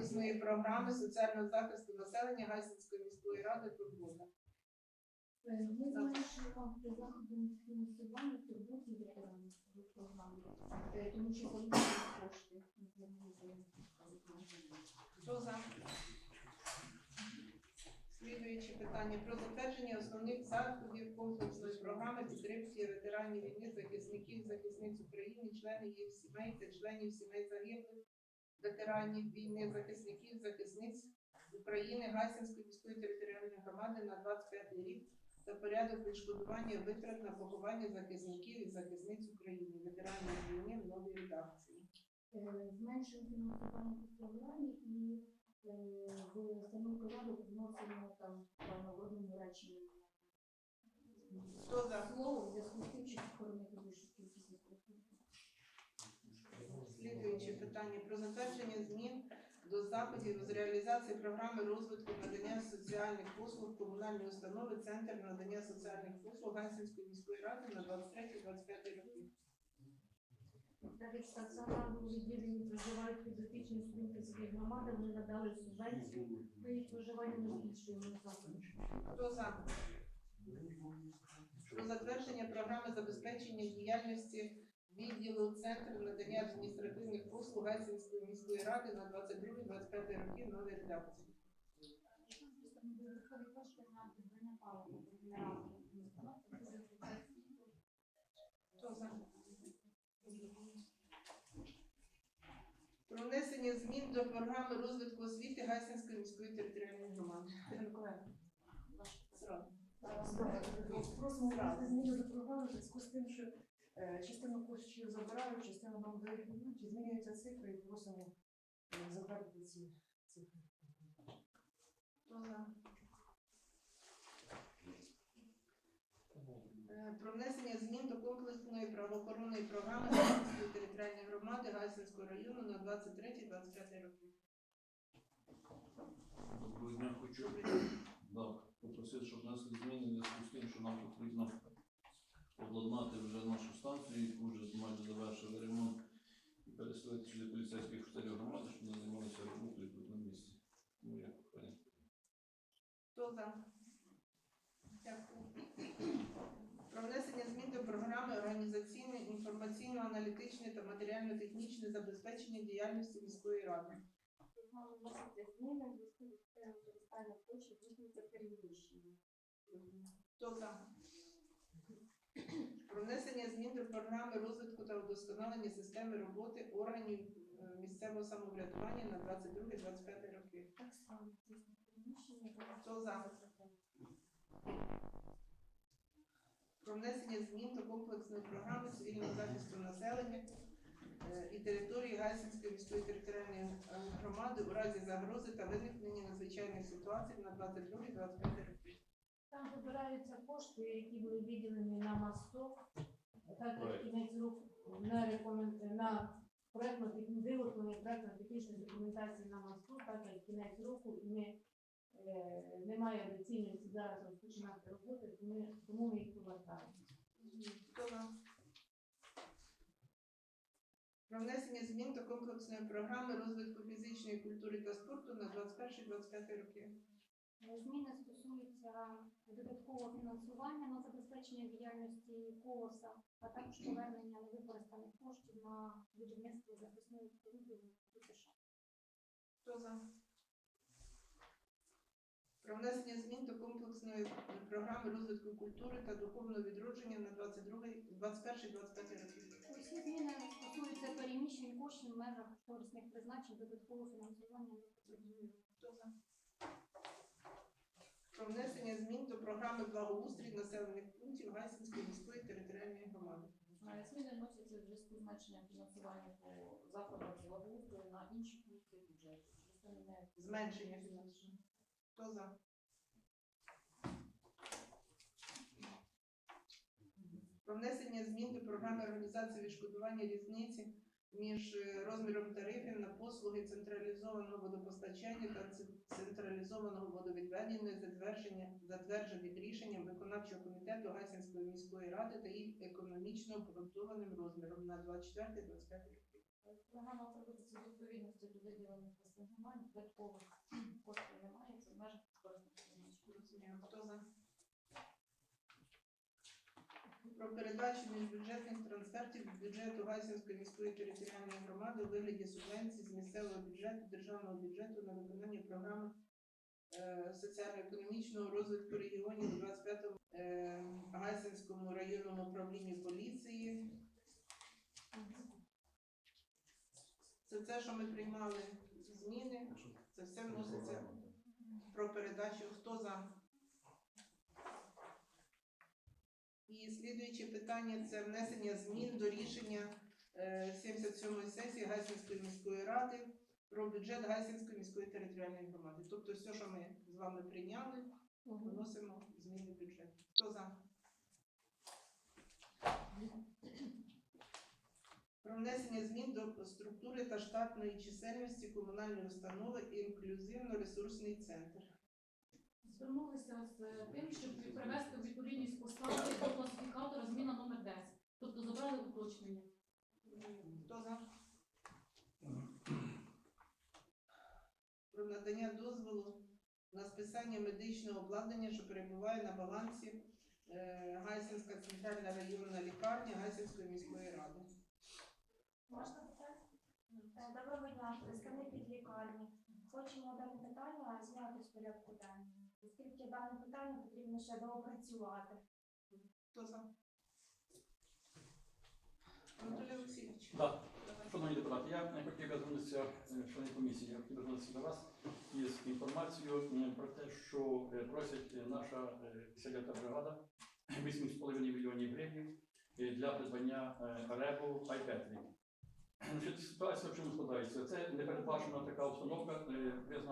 комплексної програми соціального захисту населення Гайсинської міської ради «Турбота». Ми зменшуємо при заході фінансування турботі ветеранів в програмі, Е, тому що залишились кошти. Хто за? Слідуюче питання про затвердження основних заходів комплексної програми підтримки ветеранів війни, захисників, захисниць України, членів їх сімей та членів сімей загиблих, ветеранів війни, захисників, захисниць України Гайсинської міської територіальної громади на 25 рік та порядок відшкодування витрат на поховання захисників і захисниць України, ветеранів війни в новій редакції. Е, Зменшуємо фінансування по і е, в самий порядок вносимо там одному реченні Хто за? слово зв'язку з тим, що більшу кількість відсотків. Слідуюче питання про затвердження змін до заходів з реалізації програми розвитку надання соціальних послуг комунальної установи Центр надання соціальних послуг Гайсинської міської ради на 23-25 роки. Як стаціонарному відділенні проживають підопічні Струнківської громади, вони надали субвенцію, ми їх проживання не збільшуємо на. Хто за? Про затвердження програми забезпечення діяльності відділу Центр надання адміністративних послуг Гайсинської міської ради на 22-25 роки в новій редакції. Про внесення змін до програми розвитку освіти Гайсинської міської територіальної громади. Просимо зміни до програми в зв'язку з тим, що частину коштів забирають, частину нам дають, чи змінюються цифри і просимо е, затвердити ці цифри. Хто за? Е, Про внесення змін до комплексної правоохоронної програми Гайсинської територіальної громади Гайсинського району на 23-25 роки. Доброго дня. Хочу да, попросити, щоб внесли зміни в зв'язку з тим, що нам потрібно обладнати вже нашу станцію, яку вже майже завершили ремонт, і переселити сюди поліцейських офіцерів громади, щоб вони займалися роботою тут на місці. Тому я прохання. Хто за? Дякую. Про внесення змін до програми організаційне, інформаційно-аналітичне та матеріально-технічне забезпечення діяльності міської ради. Хто за? Про внесення змін до програми розвитку та удосконалення системи роботи органів е, місцевого самоврядування на 22-25 роки. Хто за? Про внесення змін до комплексної програми цивільного захисту населення е, і території Гайсинської міської територіальної е, громади у разі загрози та виникнення надзвичайних ситуацій на 22-25 роки. Там вибираються кошти, які були виділені на мосток, так як кінець року на рекомен... на проектно виготовлення проектно-технічної документації на мосту, так як кінець року, і ми немає доцільності зараз розпочинати роботи, тому, тому ми їх повертаємо. Про внесення змін до комплексної програми розвитку фізичної культури та спорту на 21-25 роки. Зміни стосуються додаткового фінансування на забезпечення діяльності колоса, а також повернення невикористаних коштів на будівництво захисної споруди в ДТШ. Хто за? Про внесення змін до комплексної програми розвитку культури та духовного відродження на 22-21-25 роки. Усі зміни стосуються переміщень коштів в межах корисних призначень додаткового фінансування. Хто за? Про внесення змін до програми благоустрій населених пунктів Гайсинської міської територіальної громади. Е, Зміни вносяться в зв'язку з зменшенням фінансування по заходам з благоустрою на інші пункти бюджету. Не Зменшення фінансування. Хто за? Про внесення змін до програми організації відшкодування різниці між е, розміром тарифів на послуги централізованого водопостачання та централізованого водовідведення, затверджених рішенням виконавчого комітету Гайсинської міської ради та їх економічно обґрунтованим розміром на 24-25 роки. Програма проводиться в відповідності до виділених асигнувань, додаткових коштів немає, це в межах за? Про передачу міжбюджетних трансфертів від бюджету Гайсинської міської територіальної громади у вигляді субвенцій з місцевого бюджету, державного бюджету на виконання програми е, соціально-економічного розвитку регіонів у 25-му е, Гайсинському районному управлінні Те, що ми приймали зміни. Це все вноситься про передачу. Хто за? І слідуюче питання це внесення змін до рішення е, 77-ї сесії Гайсинської міської ради про бюджет Гайсинської міської територіальної громади. Тобто все, що ми з вами прийняли, вносимо зміни в бюджет. Хто за? Про внесення змін до структури та штатної чисельності комунальної установи інклюзивно-ресурсний центр. Звернулися з тим, щоб привести у відповідність поставки до класифікатора зміна номер 10. Тобто забрали уточнення. Хто за? Про надання дозволу на списання медичного обладнання, що перебуває на балансі е, Гайсинська центральна районна лікарня Гайсинської міської ради. Можна питати? Е, Доброго дня, представник від лікарні. Хочемо дане питання зняти з порядку денного, оскільки дане питання потрібно ще доопрацювати. Хто за? Анатолій Олексійович. Так, шановні депутати, я не хотів би звернутися, е, члени комісії, я хотів би звернутися до вас із інформацією про те, що е, просить е, наша е, 50-та бригада 8,5 мільйонів гривень е, для придбання е, ребу iPad. Ситуація в чому складається? Це не передбачена така установка. е, Ви знаєте,